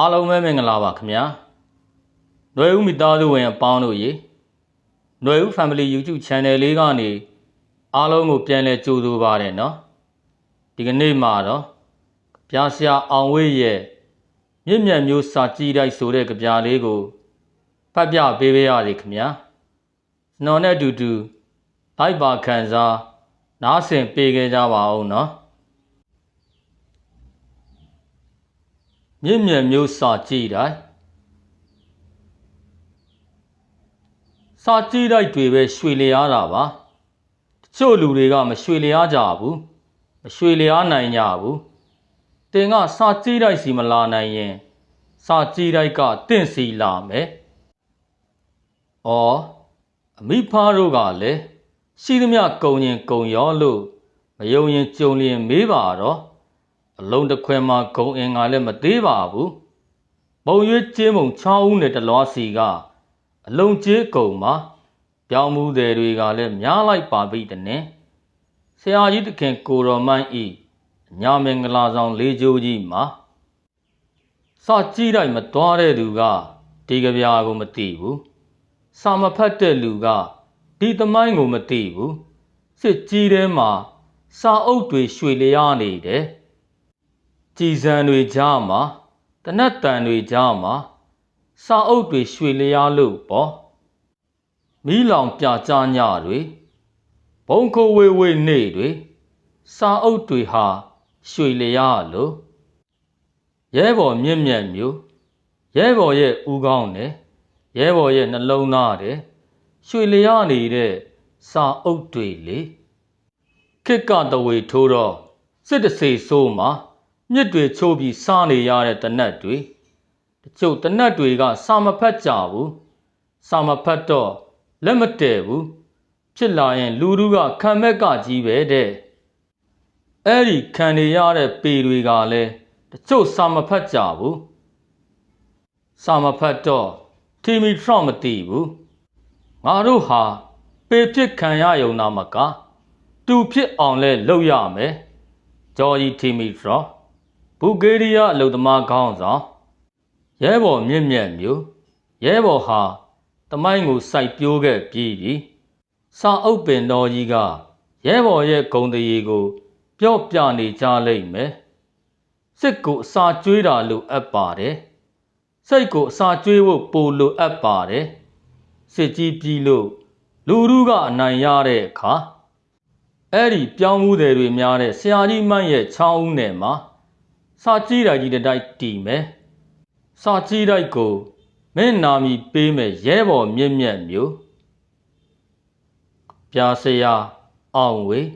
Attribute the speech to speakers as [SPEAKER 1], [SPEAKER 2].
[SPEAKER 1] အားလုံးပဲမင်္ဂလာပါခင်ဗျာຫນွေဦးမိသားစုဝင်အပေါင်းတို့ရေຫນွေဦး Family YouTube Channel လေးကနေအားလုံးကိုပြန်လဲကြိုဆိုပါရစေเนาะဒီကနေ့မှာတော့ပြားဆရာအောင်ဝေးရဲ့မြင့်မြတ်မျိုးစာကြည့်တိုက်ဆိုတဲ့ကြပြလေးကိုဖတ်ပြပေးပေးရစီခင်ဗျာကျွန်တော်နဲ့အတူတူလိုက်ပါခံစားနားဆင်ပေးခဲ့ကြပါဦးเนาะ မြင့်မြတ်မျိုးစာကြည့်တိုင်းစာကြည့်တိုက်တွေပဲရွှေလျားတာပါတချို့လူတွေကမရွှေလျားကြဘူးမရွှေလျားနိုင်ကြဘူးတင်ကစာကြည့်တိုက်စီမလာနိုင်ရင် စာကြည့်တိုက်ကတင့်စီလာမယ်ဩအမိဖားတို့ကလည်းရှိသမျှကုံရင်ကုံရောလို့မယုံရင်ကြုံလျင်မေးပါတော့ အလုံးတစ်ခွဲမှာဂုံအင်ကလည်းမသေးပါဘူးပုံရွေးကျင်းမုံ6ဦးနဲ့တလွားစီကအလုံးကျေးကုံမှာပြောင်းမှုတွေတွေကလည်းများလိုက်ပါပြီတည်းဆရာကြီးတခင်ကိုတော်မိုင်းဤညာမင်္ဂလာဆောင်လေးကျိုးကြီးမှာစကြည့်လိုက်မသွားတဲ့သူကဒီကြပြာကိုမသိဘူးစာမဖတ်တဲ့လူကဒီသမိုင်းကိုမသိဘူးစစ်ကြီးထဲမှာစာအုပ်တွေရွှေလျားနေတယ် ကြည်စံတွေကြားမှာတနတ်တန်တွေကြားမှာစာအုပ်တွေရွှေလျားလို့ပေါ့မီးလောင်ပြကြညတွေဘုံခိုဝေဝေနေတွေစာအုပ်တွေဟာရွှေလျားလို့ရဲဘော်မြင့်မြတ်မျိုးရဲဘော်ရဲ့ဦးခေါင်းနဲ့ရဲဘော်ရဲ့နှလုံးသားတဲ့ရွှေလျားနေတဲ့စာအုပ်တွေလေခေတ်ကတဝေထိုးတော့စစ်တစေဆိုးမှာ မြစ်တွေချိုးပြီးစားနေရတဲ့တနတ်တွေတချို့တနတ်တွေကစာမဖတ်ကြဘူးစာမဖတ်တော့လက်မတည့်ဘူးဖြစ်လာရင် လူလူကခံမက်ကကြီးပဲတဲ့အဲ့ဒီခံနေရတဲ့ပေတွေကလည်းတချို့စာမဖတ်ကြဘူးစာမဖတ်တော့တီမီထရမသိဘူးငါတို့ဟာပေဖြစ်ခံရယုံနာမကတူဖြစ်အောင်လဲလုပ်ရမယ်ဂျော်ဂျီတီမီထရ ဘူဂေးရီးယားအလုသမားခေါင်းဆောင်ရဲဘော်မြင့်မြတ်မျိုးရဲဘော်ဟာတမိုင်းကိုစိုက်ပျိုးခဲ့ပြီးပြီစာအုပ်ပင်တော်ကြီးကရဲဘော်ရဲ့ဂုံတရီကိုပြော့ပြနေကြလိမ့်မယ်စစ်ကိုအစာကျွေးတာလိုအပ်ပါတယ်စိတ်ကိုအစာကျွေးဖို့ပိုလိုအပ်ပါတယ်စစ်ကြီးပြီးလို့လူလူကအနိုင်ရတဲ့အခါအဲ့ဒီပြောင်းမှုတွေများတဲ့ဆရာကြီးမန့်ရဲ့ချောင်းဦးနယ်မှာ စာကြည့်တိုက်ကြီးတစ်တိုက်တီမယ်စာကြည့်တိုက်ကိုမင်းနာမီပေးမယ်ရဲဘော်မြင့်မြတ်မျိုးပြာစရာအောင်ဝေး